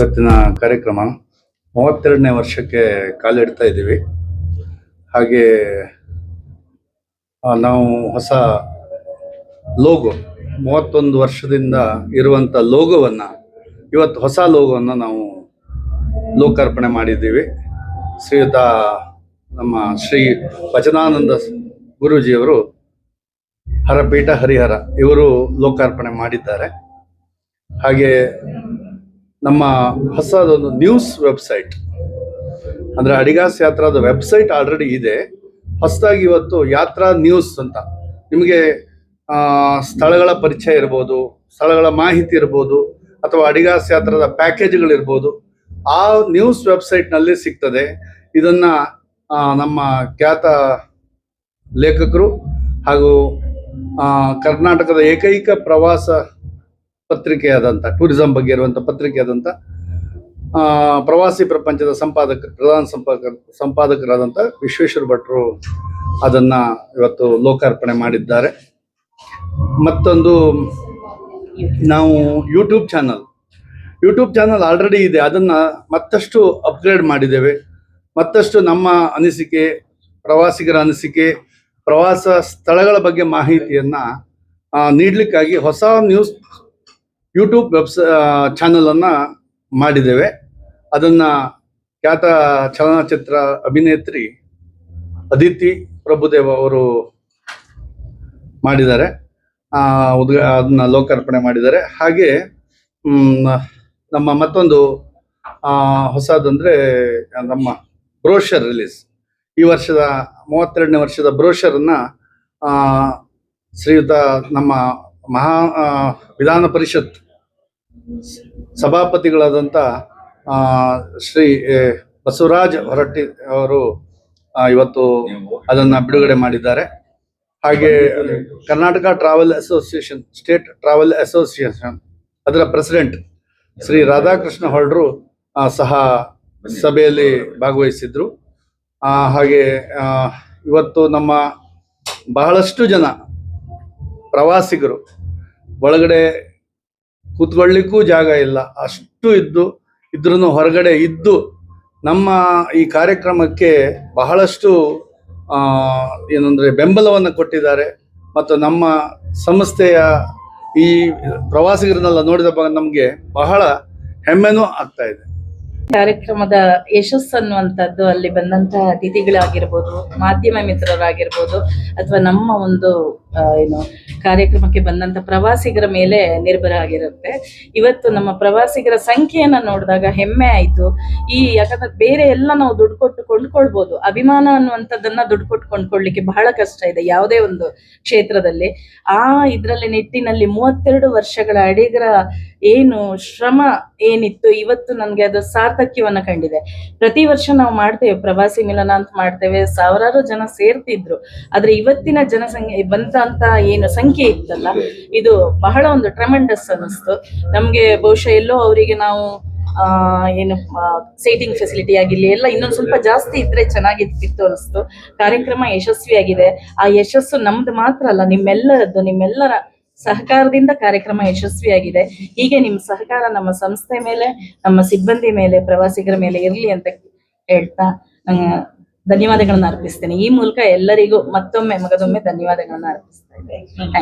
ಇವತ್ತಿನ ಕಾರ್ಯಕ್ರಮ ಮೂವತ್ತೆರಡನೇ ವರ್ಷಕ್ಕೆ ಕಾಲಿಡ್ತಾ ಇದ್ದೀವಿ. ಹಾಗೆ ನಾವು ಹೊಸ ಲೋಗೋ, ಮೂವತ್ತೊಂದು ವರ್ಷದಿಂದ ಇರುವಂಥ ಲೋಗೋವನ್ನು, ಇವತ್ತು ಹೊಸ ಲೋಗೋವನ್ನು ನಾವು ಲೋಕಾರ್ಪಣೆ ಮಾಡಿದ್ದೀವಿ. ಶ್ರೀಯುತ, ನಮ್ಮ ಶ್ರೀ ವಚನಾನಂದ ಗುರೂಜಿಯವರು ಹರಪೀಠ ಹರಿಹರ ಇವರು ಲೋಕಾರ್ಪಣೆ ಮಾಡಿದ್ದಾರೆ. ಹಾಗೆ ನಮ್ಮ ಹೊಸದೊಂದು ನ್ಯೂಸ್ ವೆಬ್ಸೈಟ್ ಅಂದ್ರೆ ಅಡಿಗಾಸ್ ಯಾತ್ರಾದ ವೆಬ್ಸೈಟ್ ಆಲ್ರೆಡಿ ಇದೆ. ಹೊಸದಾಗಿ ಇವತ್ತು ಯಾತ್ರಾ ನ್ಯೂಸ್ ಅಂತ. ನಿಮಗೆ ಸ್ಥಳಗಳ ಪರಿಚಯ ಇರ್ಬೋದು, ಸ್ಥಳಗಳ ಮಾಹಿತಿ ಇರ್ಬೋದು, ಅಥವಾ ಅಡಿಗಾಸ್ ಯಾತ್ರಾದ ಪ್ಯಾಕೇಜ್ಗಳಿರ್ಬೋದು ಆ ನ್ಯೂಸ್ ವೆಬ್ಸೈಟ್ನಲ್ಲಿ ಸಿಗ್ತದೆ. ಇದನ್ನ ನಮ್ಮ ಖ್ಯಾತ ಲೇಖಕರು ಹಾಗೂ ಕರ್ನಾಟಕದ ಏಕೈಕ ಪ್ರವಾಸ ಪತ್ರಿಕೆಯಾದಂಥ ಟೂರಿಸಂ ಬಗ್ಗೆ ಇರುವಂಥ ಪತ್ರಿಕೆಯಾದಂಥ ಆ, ಪ್ರವಾಸಿ ಪ್ರಪಂಚದ ಸಂಪಾದಕ ಪ್ರಧಾನ ಸಂಪಾದಕ ಸಂಪಾದಕರಾದಂಥ ವಿಶ್ವೇಶ್ವರ ಭಟ್ರು ಅದನ್ನ ಇವತ್ತು ಲೋಕಾರ್ಪಣೆ ಮಾಡಿದ್ದಾರೆ. ಮತ್ತೊಂದು ನಾವು YouTube channel YouTube channel already ಇದೆ. ಅದನ್ನ ಮತ್ತಷ್ಟು ಅಪ್ಗ್ರೇಡ್ ಮಾಡಿದ್ದೇವೆ. ಮತ್ತಷ್ಟು ನಮ್ಮ ಅನಿಸಿಕೆ ಪ್ರವಾಸಿಗರ ಅನಿಸಿಕೆ ಪ್ರವಾಸ ಸ್ಥಳಗಳ ಬಗ್ಗೆ ಮಾಹಿತಿಯನ್ನ ನೀಡ್ಲಿಕ್ಕಾಗಿ ಹೊಸ ನ್ಯೂಸ್ ಯೂಟ್ಯೂಬ್ ವೆಬ್ಸ ಚಾನಲ್ ಅನ್ನ ಮಾಡಿದ್ದೇವೆ. ಅದನ್ನ ಖ್ಯಾತ ಚಲನಚಿತ್ರ ಅಭಿನೇತ್ರಿ ಅದಿತಿ ಪ್ರಭುದೇವ ಅವರು ಮಾಡಿದ್ದಾರೆ. ಉದ್ಘ, ಅದನ್ನ ಲೋಕಾರ್ಪಣೆ ಮಾಡಿದ್ದಾರೆ. ಹಾಗೆ ನಮ್ಮ ಮತ್ತೊಂದು ಹೊಸದಂದ್ರೆ ನಮ್ಮ ಬ್ರೋಷರ್ ರಿಲೀಸ್. ಈ ವರ್ಷದ, ಮೂವತ್ತೆರಡನೇ ವರ್ಷದ ಬ್ರೋಷರನ್ನು ಶ್ರೀಯುತ ನಮ್ಮ ಮಹಾ ವಿಧಾನ ಪರಿಷತ್ ಸಭಾಪತಿಗಳಾದಂಥ ಶ್ರೀ ಬಸವರಾಜ್ ಹೊರಟ್ಟಿ ಅವರು ಇವತ್ತು ಅದನ್ನ ಬಿಡುಗಡೆ ಮಾಡಿದ್ದಾರೆ. ಹಾಗೆ Karnataka travel association, state travel association, ಅದರ ಪ್ರೆಸಿಡೆಂಟ್ ಶ್ರೀ ರಾಧಾಕೃಷ್ಣ ಹೊರಡ್ರು ಸಹ ಸಭೆಯಲ್ಲಿ ಭಾಗವಹಿಸಿದ್ರು. ಹಾಗೆ ಇವತ್ತು ನಮ್ಮ ಬಹಳಷ್ಟು ಜನ ಪ್ರವಾಸಿಗರು ಒಳಗಡೆ ಕೂತ್ಕೊಳ್ಳಿಕ್ಕೂ ಜಾಗ ಇಲ್ಲ. ಅಷ್ಟು ಇದ್ದು ಇದ್ರೂ ಹೊರಗಡೆ ಇದ್ದು ನಮ್ಮ ಈ ಕಾರ್ಯಕ್ರಮಕ್ಕೆ ಬಹಳಷ್ಟು ಏನಂದರೆ ಬೆಂಬಲವನ್ನು ಕೊಟ್ಟಿದ್ದಾರೆ. ಮತ್ತು ನಮ್ಮ ಸಂಸ್ಥೆಯ ಈ ಪ್ರವಾಸಿಗರನ್ನೆಲ್ಲ ನೋಡಿದ ನಮಗೆ ಬಹಳ ಹೆಮ್ಮೆನೂ ಆಗ್ತಾ ಇದೆ. ಕಾರ್ಯಕ್ರಮದ ಯಶಸ್ಸು ಅನ್ನುವಂಥದ್ದು ಅಲ್ಲಿ ಬಂದಂತಹ ಅತಿಥಿಗಳಾಗಿರ್ಬೋದು, ಮಾಧ್ಯಮ ಮಿತ್ರರಾಗಿರ್ಬೋದು, ಅಥವಾ ನಮ್ಮ ಒಂದು ಏನು, ಕಾರ್ಯಕ್ರಮಕ್ಕೆ ಬಂದಂತ ಪ್ರವಾಸಿಗರ ಮೇಲೆ ನಿರ್ಭರ ಆಗಿರುತ್ತೆ. ಇವತ್ತು ನಮ್ಮ ಪ್ರವಾಸಿಗರ ಸಂಖ್ಯೆಯನ್ನ ನೋಡಿದಾಗ ಹೆಮ್ಮೆ ಆಯ್ತು. ಈ ಯಾಕಂದ್ರೆ ಬೇರೆ ಎಲ್ಲ ನಾವು ದುಡ್ಡು ಕೊಟ್ಟು ಕೊಂಡ್ಕೊಳ್ಬಹುದು ಅಭಿಮಾನ ಅನ್ನುವಂಥದ್ದನ್ನ ದುಡ್ಡು ಕೊಟ್ಟು ಕೊಂಡ್ಕೊಳ್ಳಿಕ್ಕೆ ಬಹಳ ಕಷ್ಟ ಇದೆ ಯಾವುದೇ ಒಂದು ಕ್ಷೇತ್ರದಲ್ಲಿ. ಆ ಇದ್ರಲ್ಲಿ ನಿಟ್ಟಿನಲ್ಲಿ ಮೂವತ್ತೆರಡು ವರ್ಷಗಳ ಅಡಿಗರ ಏನು ಶ್ರಮ ಏನಿತ್ತು, ಇವತ್ತು ನನಗೆ ಅದು ಸಾರ್ಥಕ್ಯವನ್ನ ಕಂಡಿದೆ. ಪ್ರತಿ ವರ್ಷ ನಾವು ಮಾಡ್ತೇವೆ ಪ್ರವಾಸಿ ಮಿಲನ ಅಂತ ಮಾಡ್ತೇವೆ. ಸಾವಿರಾರು ಜನ ಸೇರ್ತಿದ್ರು. ಆದ್ರೆ ಇವತ್ತಿನ ಜನಸಂಖ್ಯೆ ಬಂದಂತ ಏನು ಸಂಖ್ಯೆ ಇತ್ತಲ್ಲ ಇದು ಬಹಳ ಒಂದು ಟ್ರಮೆಂಡಸ್ ಅನ್ನಿಸ್ತು. ನಮ್ಗೆ ಬಹುಶಃ ಎಲ್ಲೋ ಅವರಿಗೆ ನಾವು ಏನು ಸೀಟಿಂಗ್ ಫೆಸಿಲಿಟಿ ಆಗಿರಲಿ ಎಲ್ಲ ಇನ್ನೊಂದು ಸ್ವಲ್ಪ ಜಾಸ್ತಿ ಇದ್ರೆ ಚೆನ್ನಾಗಿರ್ತಿತ್ತು ಅನಿಸ್ತು ಕಾರ್ಯಕ್ರಮ ಯಶಸ್ವಿಯಾಗಿದೆ. ಆ ಯಶಸ್ಸು ನಮ್ದು ಮಾತ್ರ ಅಲ್ಲ ನಿಮ್ಮೆಲ್ಲರದ್ದು ನಿಮ್ಮೆಲ್ಲರ ಸಹಕಾರದಿಂದ ಕಾರ್ಯಕ್ರಮ ಯಶಸ್ವಿಯಾಗಿದೆ. ಹೀಗೆ ನಿಮ್ಮ ಸಹಕಾರ ನಮ್ಮ ಸಂಸ್ಥೆ ಮೇಲೆ ನಮ್ಮ ಸಿಬ್ಬಂದಿ ಮೇಲೆ ಪ್ರವಾಸಿಗರ ಮೇಲೆ ಇರಲಿ ಅಂತ ಹೇಳ್ತಾ ಧನ್ಯವಾದಗಳನ್ನ ಅರ್ಪಿಸ್ತೇನೆ. ಈ ಮೂಲಕ ಎಲ್ಲರಿಗೂ ಮತ್ತೊಮ್ಮೆ ಮಗದೊಮ್ಮೆ ಧನ್ಯವಾದಗಳನ್ನ ಅರ್ಪಿಸ್ತಾ ಇದ್ದೇನೆ.